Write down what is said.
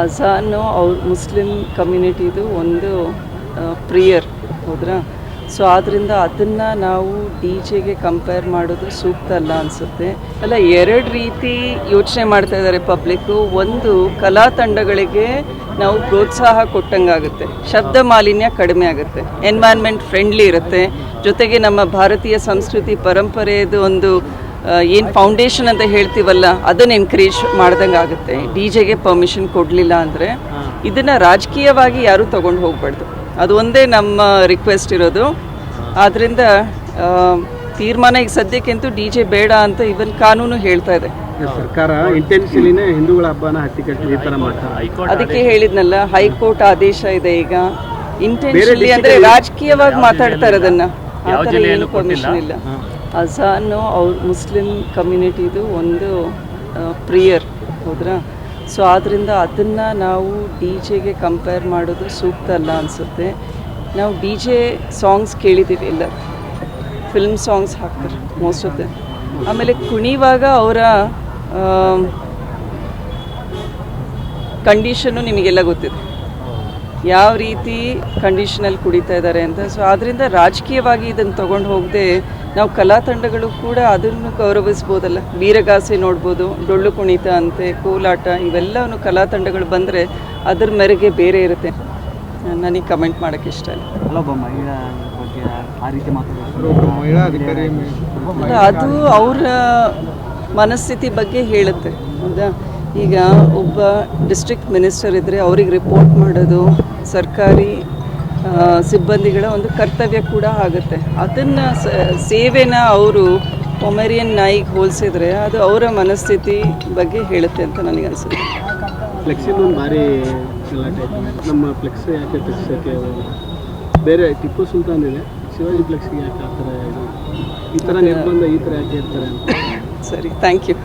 ಅಜಾನು ಅವ್ರ ಮುಸ್ಲಿಂ ಕಮ್ಯುನಿಟಿದು ಒಂದು ಪ್ರಿಯರ್, ಹೌದ್ರಾ? ಸೊ ಆದ್ದರಿಂದ ಅದನ್ನು ನಾವು ಡಿ ಜೆಗೆ ಕಂಪೇರ್ ಮಾಡೋದು ಸೂಕ್ತ ಅಲ್ಲ ಅನಿಸುತ್ತೆ. ಅಲ್ಲ, ಎರಡು ರೀತಿ ಯೋಚನೆ ಮಾಡ್ತಾ ಇದ್ದಾರೆ ಪಬ್ಲಿಕ್ಕು ಒಂದು, ಕಲಾ ತಂಡಗಳಿಗೆ ನಾವು ಪ್ರೋತ್ಸಾಹ ಕೊಟ್ಟಂಗಾಗುತ್ತೆ. ಶಬ್ದ ಮಾಲಿನ್ಯ ಕಡಿಮೆ ಆಗುತ್ತೆ. ಎನ್ವೈರ್ನ್ಮೆಂಟ್ ಫ್ರೆಂಡ್ಲಿ ಇರುತ್ತೆ. ಜೊತೆಗೆ ನಮ್ಮ ಭಾರತೀಯ ಸಂಸ್ಕೃತಿ ಪರಂಪರೆಯದು ಒಂದು ಏನು ಫೌಂಡೇಶನ್ ಅಂತ ಹೇಳ್ತೀವಲ್ಲ ಅದನ್ನು ಎನ್ಕರೇಜ್ ಮಾಡ್ದಂಗೆ ಆಗುತ್ತೆ. ಡಿ ಜೆಗೆ ಪರ್ಮಿಷನ್ ಕೊಡಲಿಲ್ಲ ಅಂದರೆ ಇದನ್ನು ರಾಜಕೀಯವಾಗಿ ಯಾರೂ ತೊಗೊಂಡು ಹೋಗ್ಬಾರ್ದು. ಅದು ಒಂದೇ ನಮ್ಮ ರಿಕ್ವೆಸ್ಟ್ ಇರೋದು. ಆದ್ದರಿಂದ ಆ, ತೀರ್ಮಾನ ಈಗ ಸದ್ಯಕ್ಕಂತೂ ಡಿ ಜೆ ಬೇಡ ಅಂತ ಇವನ್ ಕಾನೂನು ಹೇಳ್ತಾ ಇದೆ. ಸರ್ಕಾರ ಹಿಂದೂಗಳ ಹಬ್ಬನ ಅದಕ್ಕೆ ಹೇಳಿದ್ನಲ್ಲ ಹೈಕೋರ್ಟ್ ಆದೇಶ ಇದೆ ಈಗ. ಇಂಟೆನ್ಷನಲಿ ಅಂದ್ರೆ ರಾಜಕೀಯವಾಗಿ ಮಾತಾಡ್ತಾರೆ ಅದನ್ನ ಆ ಥರ ಏನು ಪರ್ಮಿಷನ್ ಇಲ್ಲ. ಅಜಾನು ಅವ್ರ ಮುಸ್ಲಿಂ ಕಮ್ಯುನಿಟಿದು ಒಂದು ಪ್ರಿಯರ್, ಹೌದ್ರಾ? ಸೊ ಆದ್ದರಿಂದ ಅದನ್ನು ನಾವು ಡಿ ಜೆಗೆ ಕಂಪೇರ್ ಮಾಡೋದು ಸೂಕ್ತ ಅಲ್ಲ ಅನಿಸುತ್ತೆ. ನಾವು ಡಿ ಜೆ ಸಾಂಗ್ಸ್ ಕೇಳಿದ್ದೀವಿ ಎಲ್ಲ ಫಿಲ್ಮ್ ಸಾಂಗ್ಸ್ ಹಾಕ್ತಾರೆ ಮೋಸ್ಟ್ ಆಫ್ ದ ಆಮೇಲೆ ಕುಣಿವಾಗ ಅವರ ಕಂಡೀಷನ್ನು ನಿಮಗೆಲ್ಲ ಗೊತ್ತಿದೆ. ಯಾವ ರೀತಿ ಕಂಡೀಷನಲ್ಲಿ ಕುಡಿತಾ ಇದ್ದಾರೆ ಅಂತ. ಸೊ ಆದ್ದರಿಂದ ರಾಜಕೀಯವಾಗಿ ಇದನ್ನು ತೊಗೊಂಡು ಹೋಗದೆ ನಾವು ಕಲಾ ತಂಡಗಳು ಕೂಡ ಅದನ್ನು ಗೌರವಿಸ್ಬೋದಲ್ಲ ವೀರಗಾಸೆ ನೋಡ್ಬೋದು ಡೊಳ್ಳು ಕುಣಿತ ಅಂತೆ ಕೋಲಾಟ ಇವೆಲ್ಲವನ್ನು ಕಲಾ ತಂಡಗಳು ಬಂದರೆ ಅದ್ರ ಮೇರೆಗೆ ಬೇರೆ ಇರುತ್ತೆ. ನನಗೆ ಕಮೆಂಟ್ ಮಾಡೋಕ್ಕೆ ಇಷ್ಟ ಇಲ್ಲ. ಅದು ಅವರ ಮನಸ್ಥಿತಿ ಬಗ್ಗೆ ಹೇಳುತ್ತೆ. ಹೌದಾ? ಈಗ ಒಬ್ಬ ಡಿಸ್ಟ್ರಿಕ್ಟ್ ಮಿನಿಸ್ಟರ್ ಇದ್ದರೆ ಅವ್ರಿಗೆ ರಿಪೋರ್ಟ್ ಮಾಡೋದು ಸರ್ಕಾರಿ ಸಿಬ್ಬಂದಿಗಳ ಒಂದು ಕರ್ತವ್ಯ ಕೂಡ ಆಗುತ್ತೆ. ಅದನ್ನು ಸೇವೆನ ಅವರು ಪೊಮೆರಿಯನ್ ನಾಯಿಗೆ ಹೋಲಿಸಿದ್ರೆ ಅದು ಅವರ ಮನಸ್ಥಿತಿ ಬಗ್ಗೆ ಹೇಳುತ್ತೆ ಅಂತ ನನಗನ್ಸುತ್ತೆ ಫ್ಲೆಕ್ಸಿನ ಒಂದು ಭಾರಿ ನಮ್ಮ ಫ್ಲೆಕ್ಸ್ ಯಾಕೆ ತೆಗ್ಸೋಕ್ಕೆ ಬೇರೆ ಟಿಪ್ಪು ಸುಲ್ತಾನ್ ಇದೆ. ಶಿವಾಜಿ ಫ್ಲೆಕ್ಸ್ಗೆ ಯಾಕೆ ಆ ಥರ ಈ ಥರ ನಿರ್ಬಂಧ ಈ ಥರ ಯಾಕೆ ಇರ್ತಾರೆ ಅಂತ. ಸರಿ ಥ್ಯಾಂಕ್ ಯು